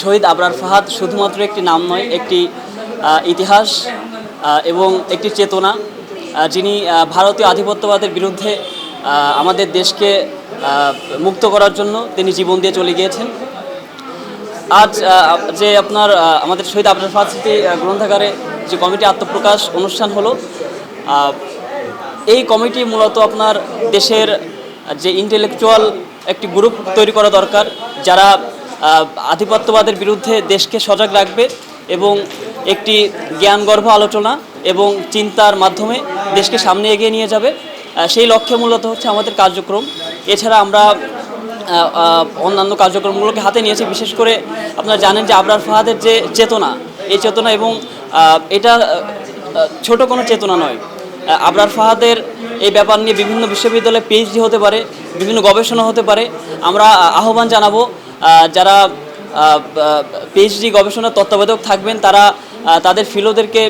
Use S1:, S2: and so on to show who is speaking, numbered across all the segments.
S1: শহীদ আবরার ফাহাদ শুধুমাত্র একটি নাম নয়, একটি ইতিহাস এবং একটি চেতনা যিনি ভারতীয় আধিপত্যবাদের বিরুদ্ধে আমাদের দেশকে মুক্ত করার জন্য তিনি জীবন দিয়ে চলে গিয়েছেন। আজ যে আপনার আমাদের শহীদ আবরার ফাহাদ স্মৃতি গ্রন্থাগারে যে কমিটি আত্মপ্রকাশ অনুষ্ঠান হলো এই কমিটি মূলত আপনার দেশের যে ইন্টেলেকচুয়াল একটি গ্রুপ তৈরি করা দরকার, যারা আধিপত্যবাদের বিরুদ্ধে দেশকে সজাগ রাখবে এবং একটি জ্ঞানগর্ভ আলোচনা এবং চিন্তার মাধ্যমে দেশকে সামনে এগিয়ে নিয়ে যাবে। সেই লক্ষ্যে মূলত হচ্ছে আমাদের কার্যক্রম। এছাড়া আমরা অন্যান্য কার্যক্রমগুলোকে হাতে নিয়েছি। বিশেষ করে আপনারা জানেন যে আবরার ফাহাদের যে চেতনা, এই চেতনা এবং এটা ছোট কোনো চেতনা নয়। আবরার ফাহাদের এই ব্যাপার নিয়ে বিভিন্ন বিশ্ববিদ্যালয়ে পিএইচডি হতে পারে, বিভিন্ন গবেষণা হতে পারে। আমরা আহ্বান জানাব যারা পিএইচডি গবেষণার তত্ত্বাবধায়ক থাকবেন, তারা তাদের ফিলোদেরকে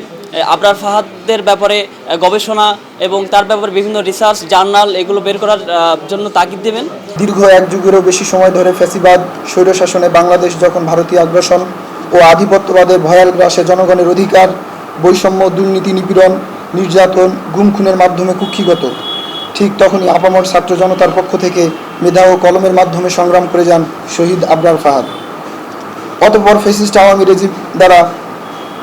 S1: আবরার ফাহাদের ব্যাপারে গবেষণা এবং তার ব্যাপারে বিভিন্ন রিসার্চ জার্নাল এগুলো বের করার জন্য তাগিদ দেবেন।
S2: দীর্ঘ এক যুগেরও বেশি সময় ধরে ফ্যাসিবাদ স্বৈরশাসনে বাংলাদেশ যখন ভারতীয় আগ্রাসন ও আধিপত্যবাদের ভয়াল গ্রাসে জনগণের অধিকার, বৈষম্য, দুর্নীতি, নিপীড়ন, নির্যাতন, গুম খুনের মাধ্যমে কুক্ষিগত, ঠিক তখনই আপামর ছাত্র জনতার পক্ষ থেকে মেধা ও কলমের মাধ্যমে সংগ্রাম করে যান শহীদ আবরার ফাহাদ। অতঃপর ফেসিস্ট আওয়ামী রেজিম দ্বারা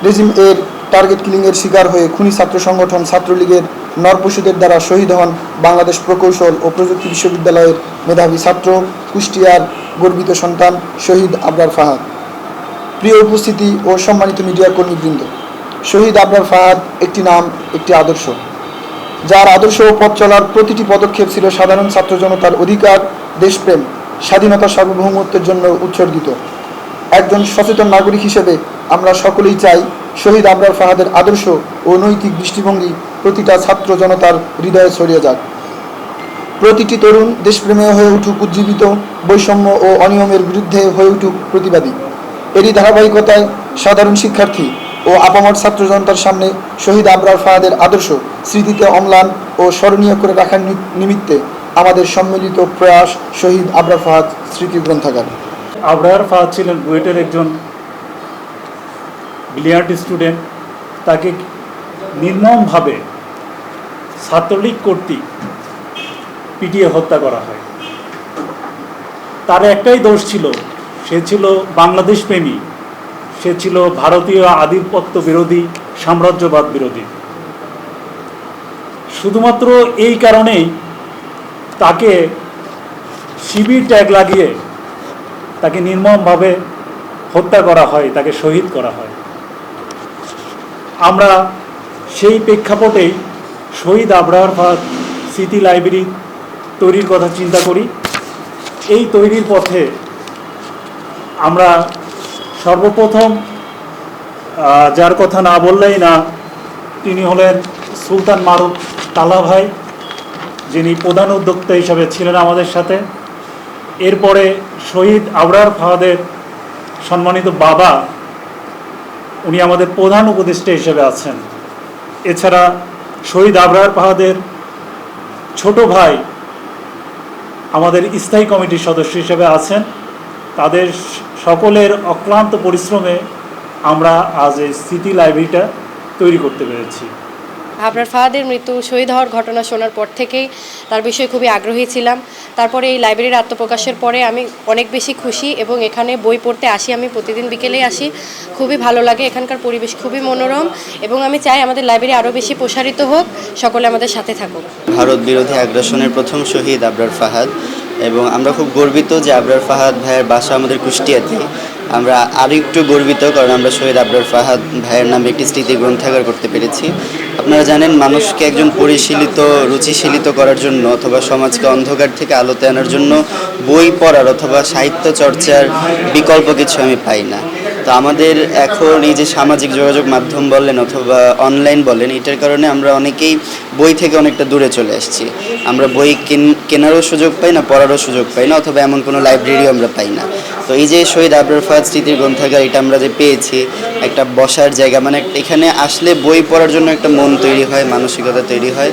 S2: রেজিম এর টার্গেট কিলিংয়ের শিকার হয়ে খুনি ছাত্র সংগঠন ছাত্রলীগের নরপশুদের দ্বারা শহীদ হন বাংলাদেশ প্রকৌশল ও প্রযুক্তি বিশ্ববিদ্যালয়ের মেধাবী ছাত্র, কুষ্টিয়ার গর্বিত সন্তান শহীদ আবরার ফাহাদ। প্রিয় উপস্থিতি ও সম্মানিত মিডিয়া কর্মীবৃন্দ, শহীদ আবরার ফাহাদ একটি নাম, একটি আদর্শ। যার আদর্শ ও পথ চলার প্রতিটি পদক্ষেপ ছিল সাধারণ ছাত্র জনতার অধিকার, দেশপ্রেম, স্বাধীনতা সার্বভৌমত্বের জন্য উৎসর্গিত। একজন সচেতন নাগরিক হিসেবে আমরা সকলেই চাই শহীদ আবরার ফাহাদের আদর্শ ও নৈতিক দৃষ্টিভঙ্গি প্রতিটা ছাত্র জনতার হৃদয়ে ছড়িয়ে যাক। প্রতিটি তরুণ দেশপ্রেমে হয়ে উঠুক উজ্জীবিত, বৈষম্য ও অনিয়মের বিরুদ্ধে হয়ে উঠুক প্রতিবাদী। এরই ধারাবাহিকতায় সাধারণ শিক্ষার্থী ও আপামর ছাত্র জনতার সামনে শহীদ আবরার ফাহাদের আদর্শ স্মৃতিতে অম্লান ও স্মরণীয় করে রাখার নিমিত্তে আমাদের সম্মিলিত প্রয়াস শহীদ আবরার ফাহাদ স্মৃতি গ্রন্থাগার।
S3: আবরার ফাহাদ ছিলেন বুয়েটের একজন ব্রিলিয়ান্ট স্টুডেন্ট। তাকে নির্মমভাবে ছাত্রলীগ কর্তৃক পিটিয়ে হত্যা করা হয়। তার একটাই দোষ ছিল, সে ছিল বাংলাদেশ প্রেমী। সে ছিল ভারতীয় আধিপত্য বিরোধী, সাম্রাজ্যবাদ বিরোধী। শুধুমাত্র এই কারণেই তাকে শিবির ট্যাগ লাগিয়ে তাকে নির্মমভাবে হত্যা করা হয়, তাকে শহীদ করা হয়। আমরা সেই প্রেক্ষাপটেই শহীদ আবরার ফাহাদ স্মৃতি লাইব্রেরি তৈরির কথা চিন্তা করি। এই তৈরির পথে আমরা সর্বপ্রথম যার কথা না বললেই না, তিনি হলেন সুলতান মারুফ তালা ভাই, যিনি প্রধান উদ্যোক্তা হিসাবে ছিলেন আমাদের সাথে। এরপরে শহীদ আবরার ফাহাদের সম্মানিত বাবা, উনি আমাদের প্রধান উপদেষ্টা হিসেবে আছেন। এছাড়া শহীদ আবরার ফাহাদের ছোট ভাই আমাদের স্থায়ী কমিটির সদস্য হিসেবে আছেন। তাদের সকলের অক্লান্ত পরিশ্রমে আমরা আজ এই স্মৃতি লাইব্রেরিটা তৈরি করতে পেরেছি।
S4: আপনার ফাহাদের মৃত্যু শহীদ হওয়ার ঘটনা শোনার পর থেকেই তার বিষয়ে খুবই আগ্রহী ছিলাম। তারপরে এই লাইব্রেরির আত্মপ্রকাশের পরে আমি অনেক বেশি খুশি এবং এখানে বই পড়তে আসি আমি প্রতিদিন বিকেলেই আসি। খুবই ভালো লাগে এখানকার পরিবেশ খুবই মনোরম এবং আমি চাই আমাদের লাইব্রেরি আরও বেশি প্রসারিত হোক সকলে আমাদের সাথে থাকুক।
S5: ভারত বিরোধী আগ্রাসনের প্রথম শহীদ আবরার ফাহাদ। এবং আমরা খুব গর্বিত যে আবরার ফাহাদ ভাইয়ের বাসা আমাদের কুষ্টিয়াতে। আমরা আরও একটু গর্বিত কারণ আমরা শহীদ আবরার ফাহাদ ভাইয়ের নামে একটি স্মৃতি গ্রন্থাগার করতে পেরেছি। আপনারা জানেন, মানুষকে একজন পরিশীলিত, রুচিশীলিত করার জন্য অথবা সমাজকে অন্ধকার থেকে আলোতে আনার জন্য বই পড়ার অথবা সাহিত্য চর্চার বিকল্প কিছু আমি পাই না। তো আমাদের এখন এই যে সামাজিক যোগাযোগ মাধ্যম বলেন অথবা অনলাইন বলেন, এটার কারণে আমরা অনেকেই বই থেকে অনেকটা দূরে চলে আসছি। আমরা বই কেন- কেনারও সুযোগ পাই না, পড়ারও সুযোগ পাই না, অথবা এমন কোনো লাইব্রেরিও আমরা পাই না। তো এই যে শহীদ আবরার ফাহাদ স্মৃতির গ্রন্থাগার, এটা আমরা যে পেয়েছি, একটা বসার জায়গা মানে এখানে আসলে বই পড়ার জন্য একটা মন তৈরি হয়, মানসিকতা তৈরি হয়।